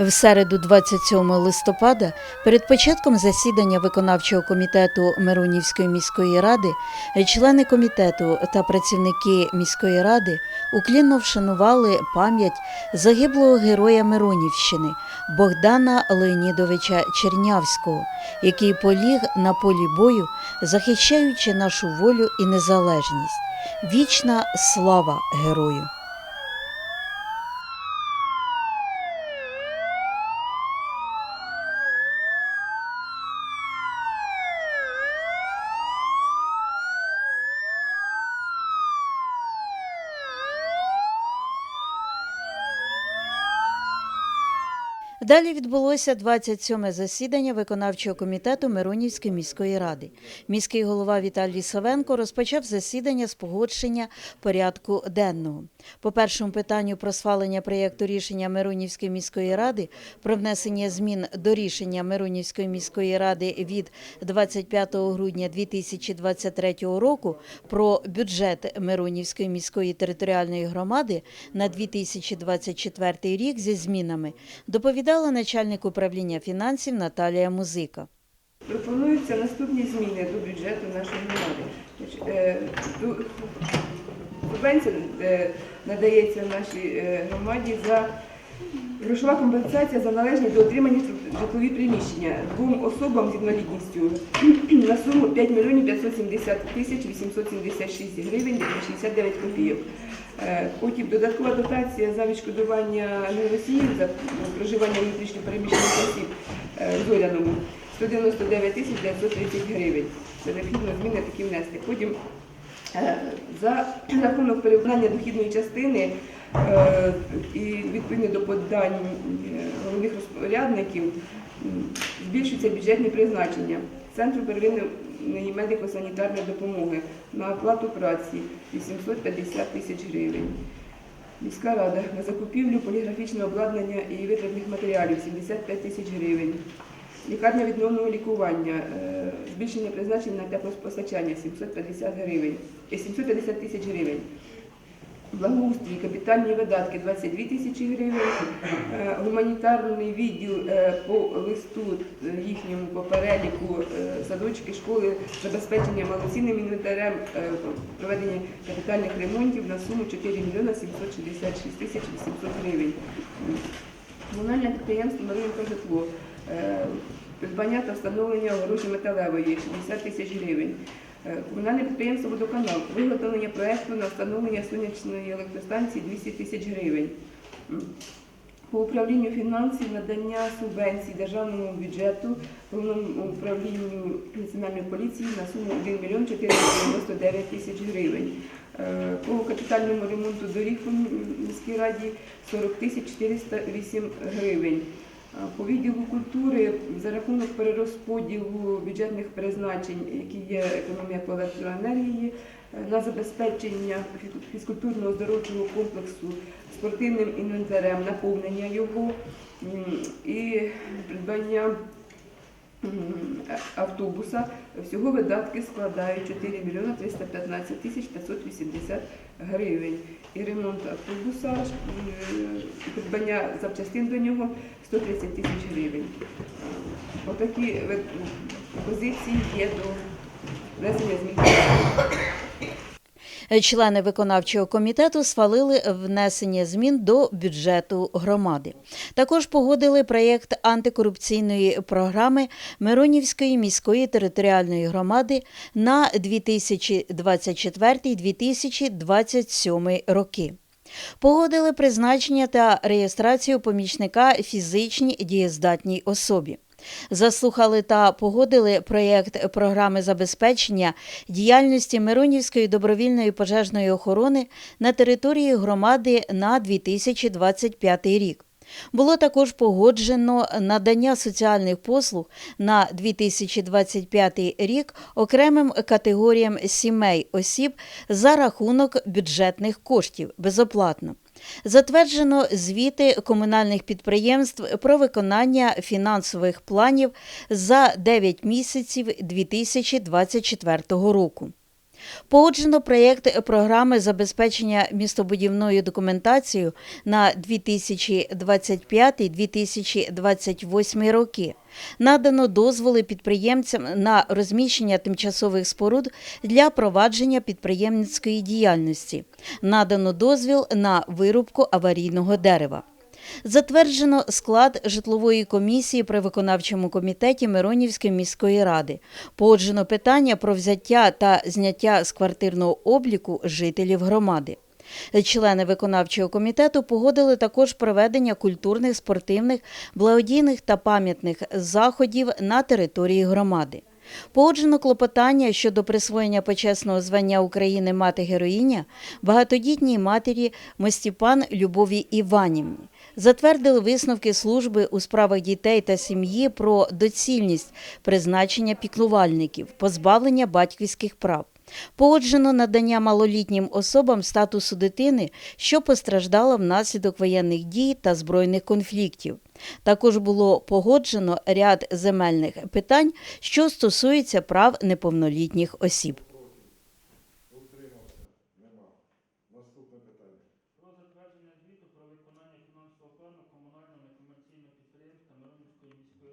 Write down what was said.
В середу, 27 листопада, перед початком засідання виконавчого комітету Миронівської міської ради, члени комітету та працівники міської ради уклінно вшанували пам'ять загиблого героя Миронівщини Богдана Леонідовича Чернявського, який поліг на полі бою, захищаючи нашу волю і незалежність. Вічна слава герою! Далі відбулося 27-ме засідання виконавчого комітету Миронівської міської ради. Міський голова Віталій Савенко розпочав засідання з погодження порядку денного. По першому питанню про схвалення проєкту рішення Миронівської міської ради про внесення змін до рішення Миронівської міської ради від 25 грудня 2023 року про бюджет Миронівської міської територіальної громади на 2024 рік зі змінами доповідала начальник управління фінансів Наталія Музика. Пропонуються наступні зміни до бюджету нашої громади. Е, Субвенція е, надається нашій е, громаді за грошова компенсація за належність до отримання житлові приміщення двом особам з інвалідністю на суму 5 мільйонів 570 тисяч 876 гривень 69 копійок. Е, Потім додаткова дотація за відшкодування носіїв за проживання внутрішньо переміщених осіб е, в Зоряному 199 тисяч 930 гривень. Це необхідно зміни такі внести. Потім е, за рахунок перевиконання дохідної частини е, і відповідно до подань е, головних розпорядників збільшується бюджетне призначення Центру первинної медико-санітарної допомоги на оплату праці 850 тисяч гривень. Міська рада на закупівлю поліграфічного обладнання і витратних матеріалів 75 тисяч гривень. Лікарня відновного лікування, е, збільшення призначень на теплопостачання 750 гривень, е, 750 тисяч гривень. Благоустрій, капітальні видатки 22 тисячі гривень, Е, гуманітарний відділ е, по листу е, їхньому по переліку садочки, школи забезпечення малоцінним інвентарем, проведення капітальних ремонтів на суму 4 мільйона 766 тисяч 800 гривень. Комунальне підприємство Маринка житло. Придбання та встановлення огорожі металевої 60 тисяч гривень. Е, Комунальне підприємство Водоканал. Виготовлення проєкту на встановлення сонячної електростанції 200 тисяч гривень. По управлінню фінансів надання субвенцій державному бюджету головному управлінню національної поліції на суму 1 мільйон 499 тисяч гривень. Е, По капітальному ремонту доріг у міській раді 40 тисяч 408 гривень. А По відділу культури за рахунок перерозподілу бюджетних призначень, які є економія по електроенергії, е, на забезпечення фі- фізкультурно-оздоровчого комплексу спортивним інвентарем, наповнення його і придбання е, автобуса. Всього видатки складають 4 мільйона 315 тисяч 580 гривень. І ремонт автобуса, придбання запчастин до нього 130 тисяч гривень. Е, Отакі позиції є до внесення змін. Члени виконавчого комітету схвалили внесення змін до бюджету громади. Також погодили проєкт антикорупційної програми Миронівської міської територіальної громади на 2024-2027 роки. Погодили призначення та реєстрацію помічника фізичній дієздатній особі. Заслухали та погодили проєкт програми забезпечення діяльності Миронівської добровільної пожежної охорони на території громади на 2025 рік. Було також погоджено надання соціальних послуг на 2025 рік окремим категоріям сімей осіб за рахунок бюджетних коштів безоплатно. Затверджено звіти комунальних підприємств про виконання фінансових планів за 9 місяців 2024 року. Погоджено проєкт програми забезпечення містобудівною документацією на 2025-2028 роки. Надано дозволи підприємцям на розміщення тимчасових споруд для провадження підприємницької діяльності. Надано дозвіл на вирубку аварійного дерева. Затверджено склад житлової комісії при виконавчому комітеті Миронівської міської ради. Погоджено питання про взяття та зняття з квартирного обліку жителів громади. Члени виконавчого комітету погодили також проведення культурних, спортивних, благодійних та пам'ятних заходів на території громади. Погоджено клопотання щодо присвоєння почесного звання України мати героїня багатодітній матері Мостіпан Любові Іванівні. Затвердили висновки служби у справах дітей та сім'ї про доцільність призначення піклувальників, позбавлення батьківських прав. Погоджено надання малолітнім особам статусу дитини, що постраждала внаслідок воєнних дій та збройних конфліктів. Також було погоджено ряд земельних питань, що стосуються прав неповнолітніх осіб. Комунального некомерційного підприємства Миронівської міської